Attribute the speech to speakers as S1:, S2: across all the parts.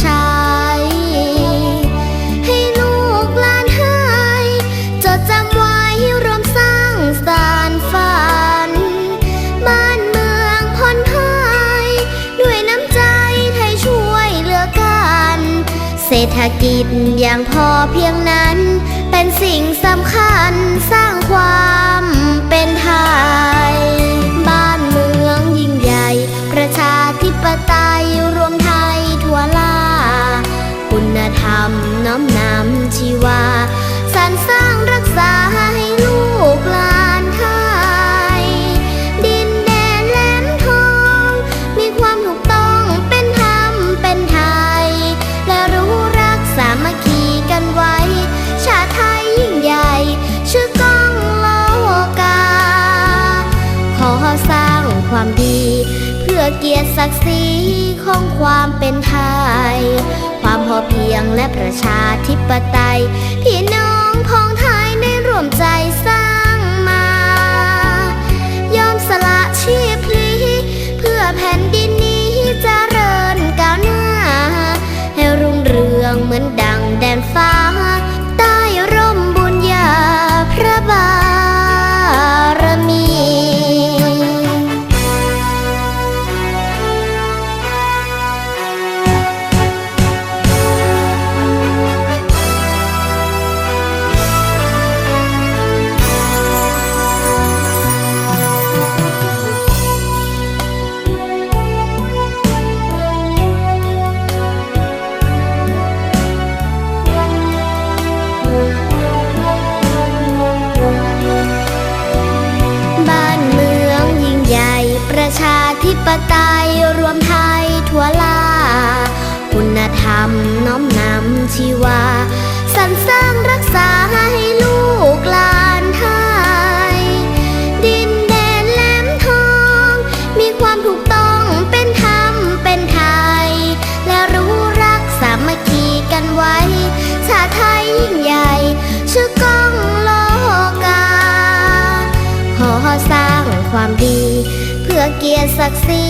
S1: ใช้ ให้ลูกหลานหายจดจำไว้รวมสร้างสารฝัน บ้านเมืองผ่อนพายด้วยน้ำใจไทยช่วยเหลือกัน เศรษฐกิจอย่างพอเพียงนั้น เป็นสิ่งสำคัญสร้างความเป็นไทย บ้านเมืองยิ่งใหญ่ ประชาธิปไตยรวมไทยทั่ว ลา คุณธรรมน้อมนำชีวาสรรสร้างรักษาให้ เกียรติศักดิ์ศรีของความเป็นไทย ความพอเพียงและประชาธิปไตยพี่น้อง ชีวา สรรสร้างรักษาให้ลูกหลานไทย ดินแดนแหลมทอง มีความถูกต้องเป็นธรรมเป็นไทย และรู้รักสามัคคีกันไว้ ชาติไทยยิ่งใหญ่ ชื่อก้องโลกา ขอสร้างความดี เพื่อเกียรติศักดิ์ศรี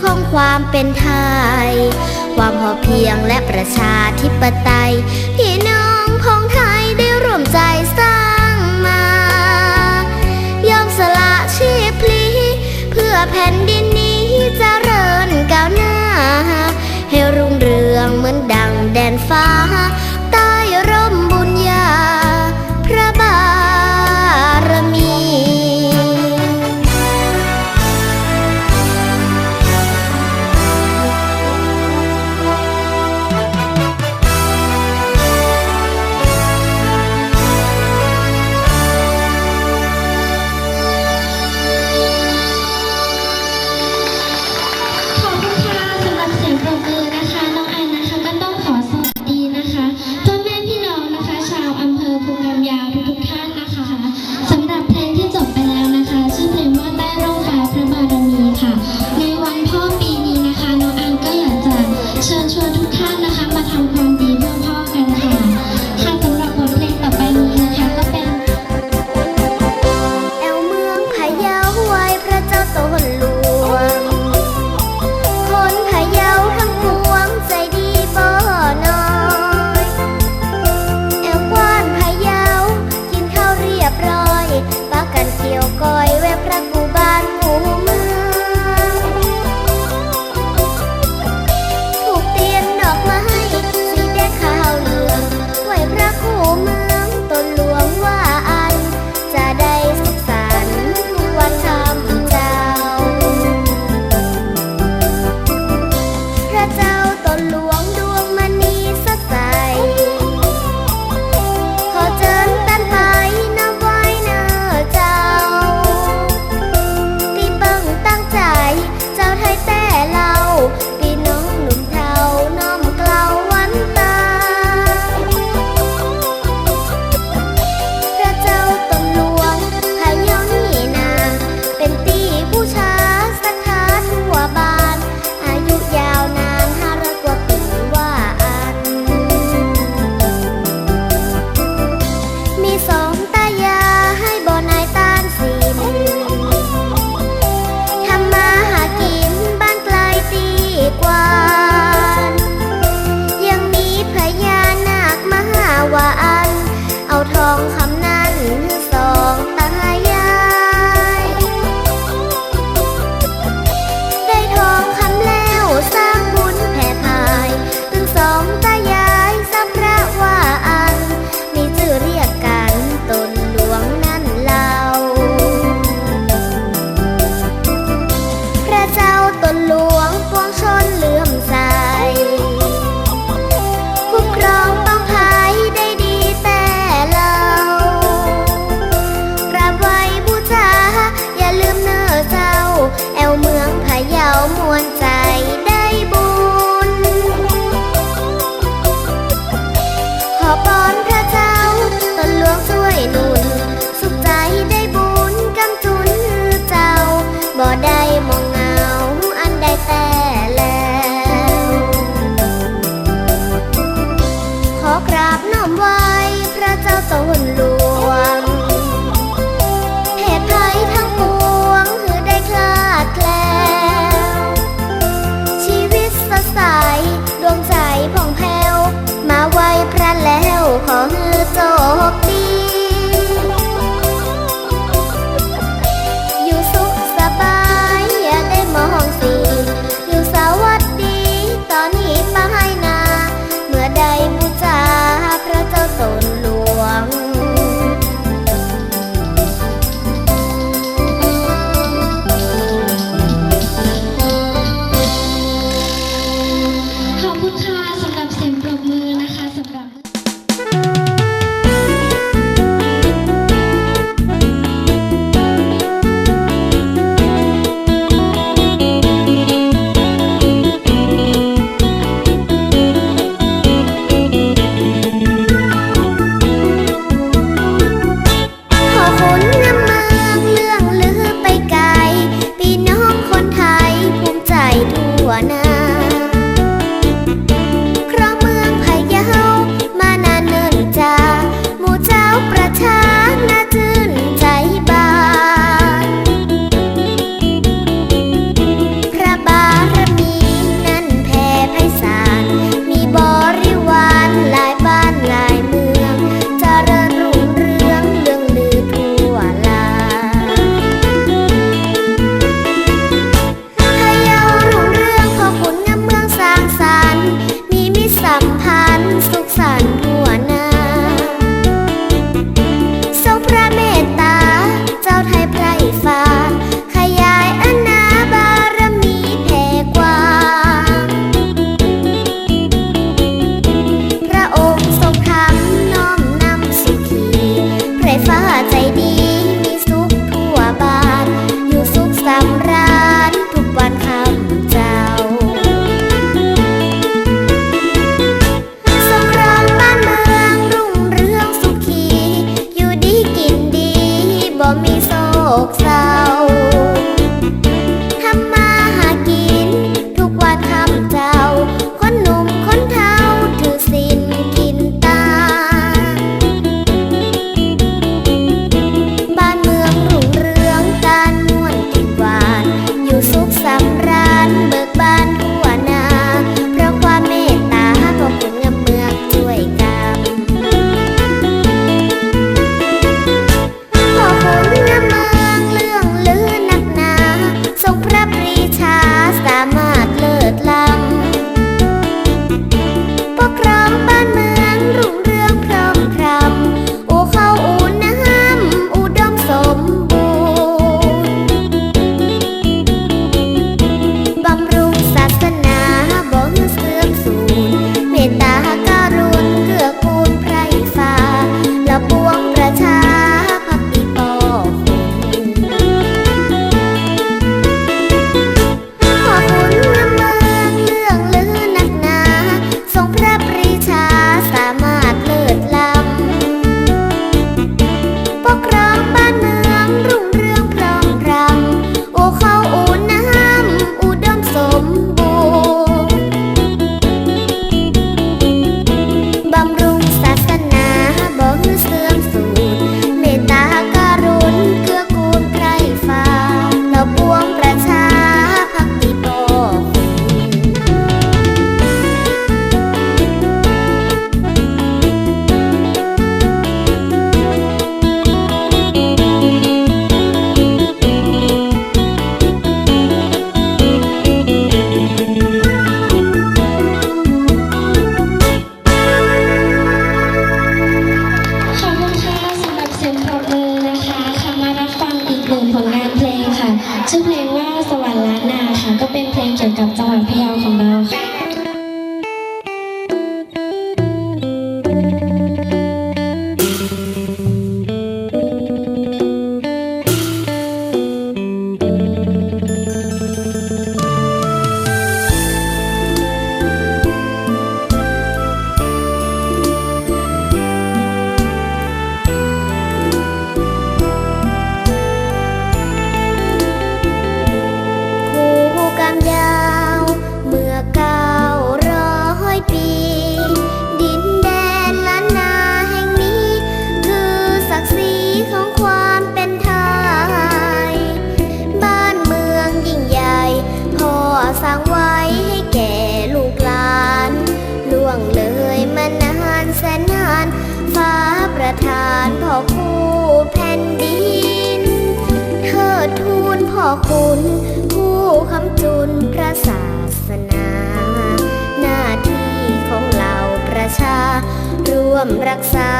S1: ของความเป็นไทย ความพอเพียงและประชาธิปไตย พี่น้องพ้องไทยได้ร่วมใจสร้างมา ยอมสละชีพพลีเพื่อแผ่นดินนี้จเจริญก้าวหน้า ให้รุ่งเรืองเหมือนดังแดนฟ้า down to the กเศร้า ชื่อเพลงว่าสวร
S2: รค์ล้านนาค่ะ ก็เป็นเพลงเกี่ยวกับจังหวัดพะเยาของเราค่ะ อบบุณผู้คำจุนพระศาสนา หน้าที่ของเราประชา ร่วมรั
S1: กษา